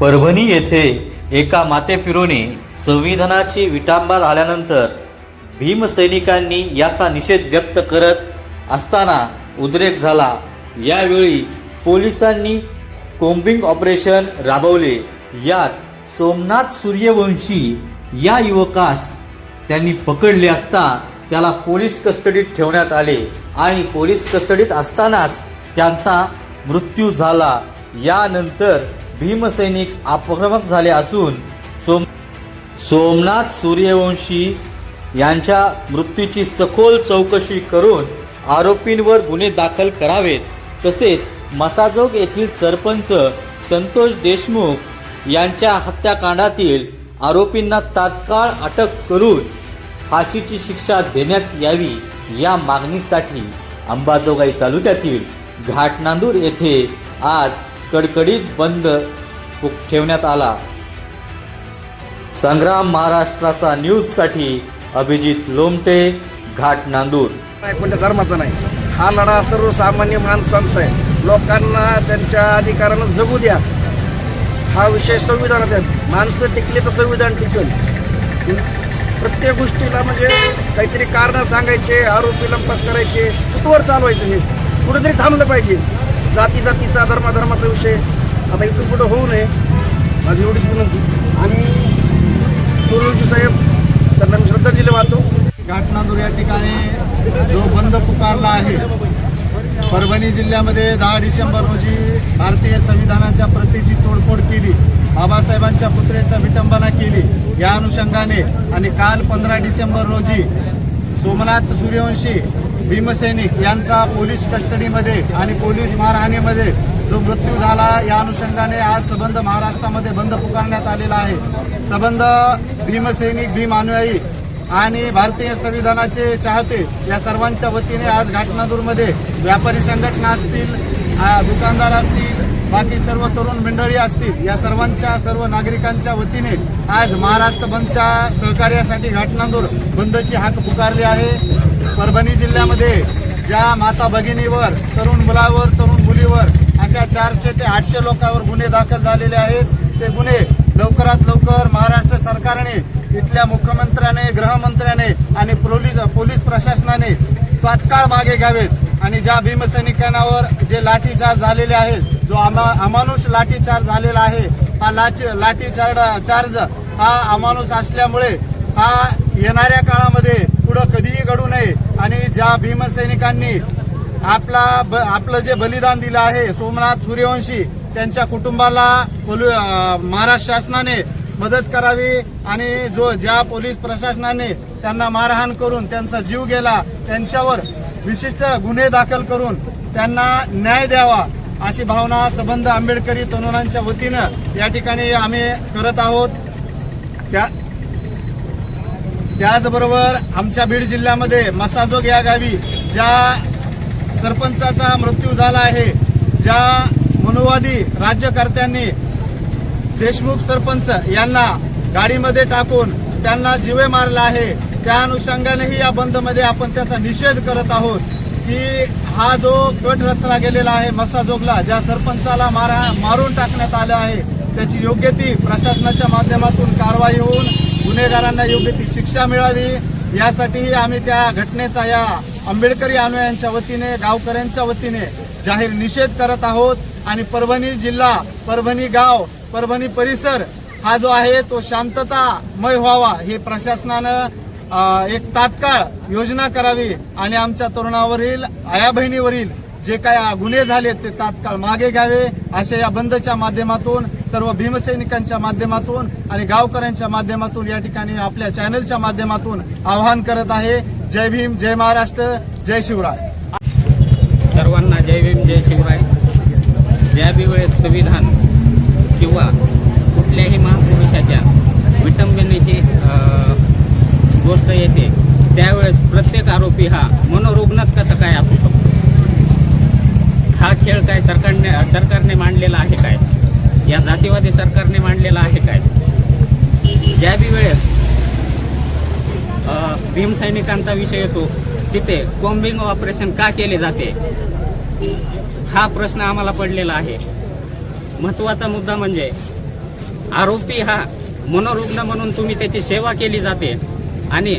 परभणी येथे एका माते फिरोने संविधानाची विटांबा झाल्यानंतर भीमसैनिकांनी याचा निषेध व्यक्त करत असताना उद्रेक झाला. यावेळी पोलिसांनी कोम्बिंग ऑपरेशन राबवले. यात सोमनाथ सूर्यवंशी या युवकास त्यांनी पकडले असता त्याला पोलीस कस्टडीत ठेवण्यात आले आणि पोलीस कस्टडीत असतानाच त्यांचा मृत्यू झाला. यानंतर भीमसैनिक आक्रमक झाले असून सोम सोमनाथ सूर्यवंशी यांच्या मृत्यूची सखोल चौकशी करून आरोपींवर गुन्हे दाखल करावेत. तसेच मसाजोग येथील सरपंच संतोष देशमुख यांच्या हत्याकांडातील आरोपींना तात्काळ अटक करून फाशीची शिक्षा देण्यात यावी या मागणीसाठी अंबाजोगाई तालुक्यातील घाटनांदूर येथे आज कडकडीत बंद ठेवण्यात आला. संग्राम महाराष्ट्राचा न्यूजसाठी अभिजित लोमटे घाट नांदूर कोणत्या धर्माचा नाही. हा लढा सर्वसामान्य माणसांचा आहे. लोकांना त्यांच्या अधिकारानं जगू द्या. हा विषय संविधानात आहे. माणसं टिकली तर संविधान टिकेल. प्रत्येक गोष्टीला म्हणजे काहीतरी कारणं सांगायचे आरोपी लंपास करायचे कुठवर चालवायचं हे? कुठेतरी थांबलं पाहिजे. जाती जातीचा धर्माधर्माचा विषय आता इथून कुठं होऊ नये. माझी एवढीच विनंती. आणि सूर्यवंशी साहेब त्यांना मी श्रद्धांजली वाहतो. घाटनांदूर या ठिकाणी जो बंद पुकारला आहे परभणी जिल्ह्यामध्ये दहा डिसेंबर रोजी भारतीय संविधानाच्या प्रतीची तोडफोड केली. बाबासाहेबांच्या पुत्रेचा विटंबना केली. या अनुषंगाने आणि काल पंधरा डिसेंबर रोजी सोमनाथ सूर्यवंशी भीमसैनिक यांचा पोलीस कस्टडीमध्ये आणि पोलीस मारहाणीमध्ये जो मृत्यू झाला या अनुषंगाने आज सबंध महाराष्ट्रामध्ये बंद पुकारण्यात आलेला आहे. सबंध भीमसैनिक भीम अनुयायी आणि भारतीय संविधानाचे चाहते या सर्वांच्या वतीने आज घाटनादूरमध्ये व्यापारी संघटना असतील दुकानदार असतील बाकी सर्व तरुण मंडळी असतील या सर्वांच्या सर्व नागरिकांच्या वतीने आज महाराष्ट्र बंदच्या सहकार्यासाठी घाटनांदूर बंदची हाक पुकारली आहे. परभणी जिल्ह्यामध्ये ज्या माता भगिनीवर तरुण मुलावर तरुण मुलीवर अशा चारशे ते आठशे लोकांवर गुन्हे दाखल झालेले आहेत. ते गुन्हे लवकरात लवकर महाराष्ट्र सरकारने इथल्या मुख्यमंत्र्याने गृहमंत्र्याने आणि पोलीस पोलीस प्रशासनाने तात्काळ मागे घ्यावेत. आणि ज्या भीमसैनिकांवर जे लाठीचार्ज झालेले आहेत जो अमा अमानुष लाठीचार्ज झालेला आहे हा लाठी लाठीचार्ज चार्ज हा अमानुष असल्यामुळे हा येणाऱ्या काळामध्ये पुढं कधीही घडू नये. आणि ज्या भीमसैनिकांनी आपला ब आपलं जे बलिदान दिलं आहे सोमनाथ सूर्यवंशी त्यांच्या कुटुंबाला पोलि महाराष्ट्र शासनाने मदत करावी आणि जो ज्या पोलीस प्रशासनाने त्यांना मारहाण करून त्यांचा जीव गेला त्यांच्यावर विशिष्ट गुन्हे दाखल करून त्यांना न्याय द्यावा अशी भावना सबंध आंबेडकरी तरुणांच्या वतीनं या ठिकाणी आम्ही करत आहोत. त्या त्याचबरोबर आमच्या बीड जिल्ह्यामध्ये मसाजोग या गावी ज्या सरपंचाचा मृत्यू झाला आहे ज्या मनुवादी राज्यकर्त्यांनी देशमुख सरपंच यांना गाडीमध्ये टाकून त्यांना जीवे मारला आहे. त्या अनुषंगानेही या बंदमध्ये आपण त्याचा निषेध करत आहोत की हा जो गट रचला गेलेला आहे मसाजोगला ज्या सरपंचाला मारा मारून टाकण्यात आलं आहे त्याची योग्य ती प्रशासनाच्या माध्यमातून कारवाई होऊन गुन्हेगारांना योग्य ती शिक्षा मिळावी. यासाठीही आम्ही त्या घटनेचा या आंबेडकरी अनुयांच्या वतीने गावकऱ्यांच्या वतीने जाहीर निषेध करत आहोत आणि परभणी जिल्हा परभणी गाव परभणी परिसर हा जो आहे तो शांततामय व्हावा हे प्रशासनानं एक तात्काळ योजना करावी आणि आमच्या तरुणावरील आया बहिणीवरील जे काय गुन्हे झाले ते तात्काळ मागे घ्यावे असे या बंदच्या माध्यमातून सर्व भीमसैनिकांच्या माध्यमातून आणि गावकऱ्यांच्या माध्यमातून या ठिकाणी आपल्या चॅनलच्या माध्यमातून आवाहन करत आहे. जय भीम जय महाराष्ट्र जय शिवराय. सर्वांना जय भीम जय शिवराय. ज्या बी वेळेस संविधान किंवा कुठल्याही महापुरुषाच्या विटंबनेची गोष्ट येते त्यावेळेस प्रत्येक आरोपी हा मनोरुग्णच कसं काय असू शकतो? हा खेळ काय सरकारने सरकारने मांडलेला आहे काय? या जातीवादी सरकारने मांडलेला आहे काय? ज्या बी वेळेस भीमसैनिकांचा विषय येतो तिथे कोंबिंग ऑपरेशन का केले जाते? हा प्रश्न आम्हाला पडलेला आहे. महत्त्वाचा मुद्दा म्हणजे आरोपी हा मनोरुग्ण म्हणून तुम्ही त्याची सेवा केली जाते आणि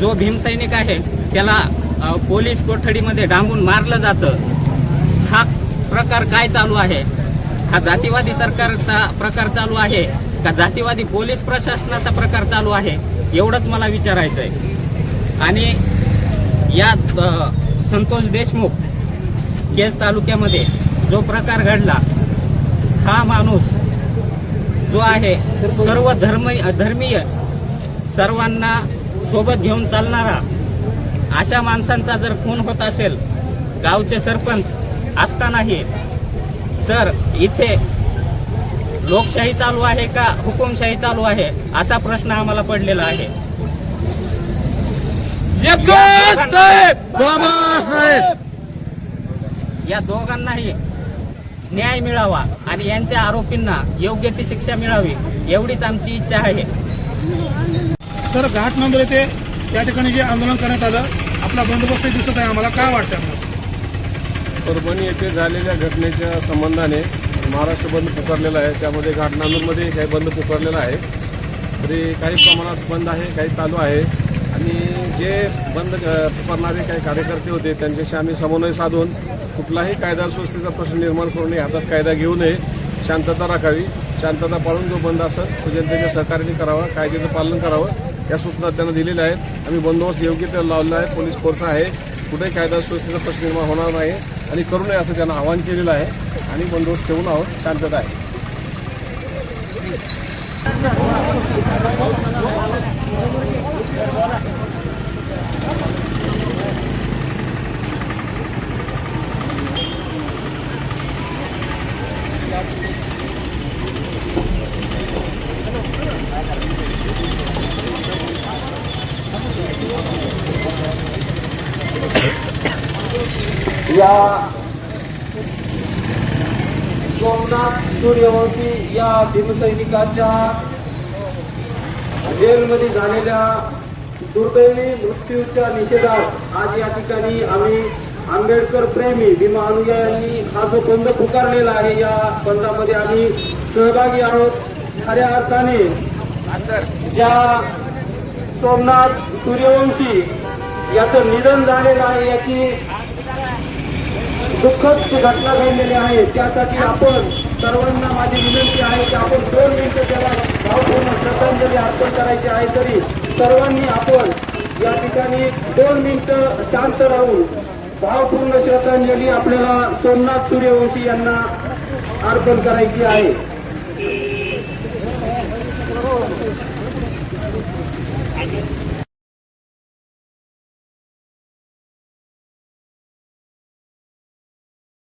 जो भीमसैनिक आहे त्याला पोलीस कोठडीमध्ये डांबून मारलं जातं. हा प्रकार काय चालू आहे? हा जातीवादी सरकारचा प्रकार चालू आहे का जातीवादी पोलीस प्रशासनाचा प्रकार चालू आहे? एवढंच मला विचारायचं आहे आणि या संतोष देशमुख केज तालुक्यामध्ये जो प्रकार घडला हा माणूस जो आहे सर्व धर्म धर्मीय सर्वांना सोबत घेऊन चालणारा अशा माणसांचा जर खून होत असेल गावचे सरपंच असतानाही तर इथे लोकशाही चालू आहे का हुकुमशाही चालू आहे असा प्रश्न आम्हाला पडलेला आहे. या दोघांनाही न्याय मिळावा आणि यांच्या आरोपींना योग्य ती शिक्षा मिळावी एवढीच आमची इच्छा आहे. सर घाट नंबर येथे या ठिकाणी जे आंदोलन करण्यात आलं आपला बंदोबस्त दिसत आहे. आम्हाला काय वाटतं? परभणी येथे झालेल्या घटनेच्या संबंधाने महाराष्ट्र बंद पुकारलेला आहे. त्यामध्ये घाटनांदूरमध्ये काही बंद पुकारलेला आहे. तरी काही प्रमाणात बंद आहे काही चालू आहे. आणि जे बंद करणारे काही कार्यकर्ते होते त्यांच्याशी आम्ही समन्वय साधून कुठलाही कायदा सुव्यवस्थेचा प्रश्न निर्माण करू नये हातात कायदा घेऊ नये शांतता राखावी. शांतता पाळून जो बंद असेल तो जनतेच्या सहकार्याने करावा कायद्याचं पालन करावं या सूचना त्यांना दिलेल्या आहेत. आम्ही बंदोबस्त योग्य ते लावलेला आहे पोलीस फोर्स आहे. कुठेही कायदा सुव्यवस्थेचा प्रश्न निर्माण होणार नाही आणि करू नये असं त्यांना आवाहन केलेलं आहे. आणि बंदोबस्त ठेवून आहोत शांतता आहे. या सोमनाथ सूर्यवंशी या भीमसैनिकाच्या जेलमध्ये झालेल्या दुर्दैवी मृत्यूच्या निषेधात आज या ठिकाणी आम्ही आंबेडकर प्रेमी भीमा अनुयायांनी हा जो बंद पुकारलेला आहे या बंदामध्ये आम्ही सहभागी आहोत. खऱ्या अर्थाने ज्या सोमनाथ सूर्यवंशी याचं निधन झालेलं आहे याची दुःखद घटना घडलेली आहे त्यासाठी आपण सर्वांना माझी विनंती आहे की आपण दोन मिनिटं त्याला भावपूर्ण श्रद्धांजली अर्पण करायची आहे तरी सर्वांनी आपण या ठिकाणी दोन मिनिटं शांत राहून भावपूर्ण श्रद्धांजली आपल्याला सोमनाथ सूर्यवंशी यांना अर्पण करायची आहे.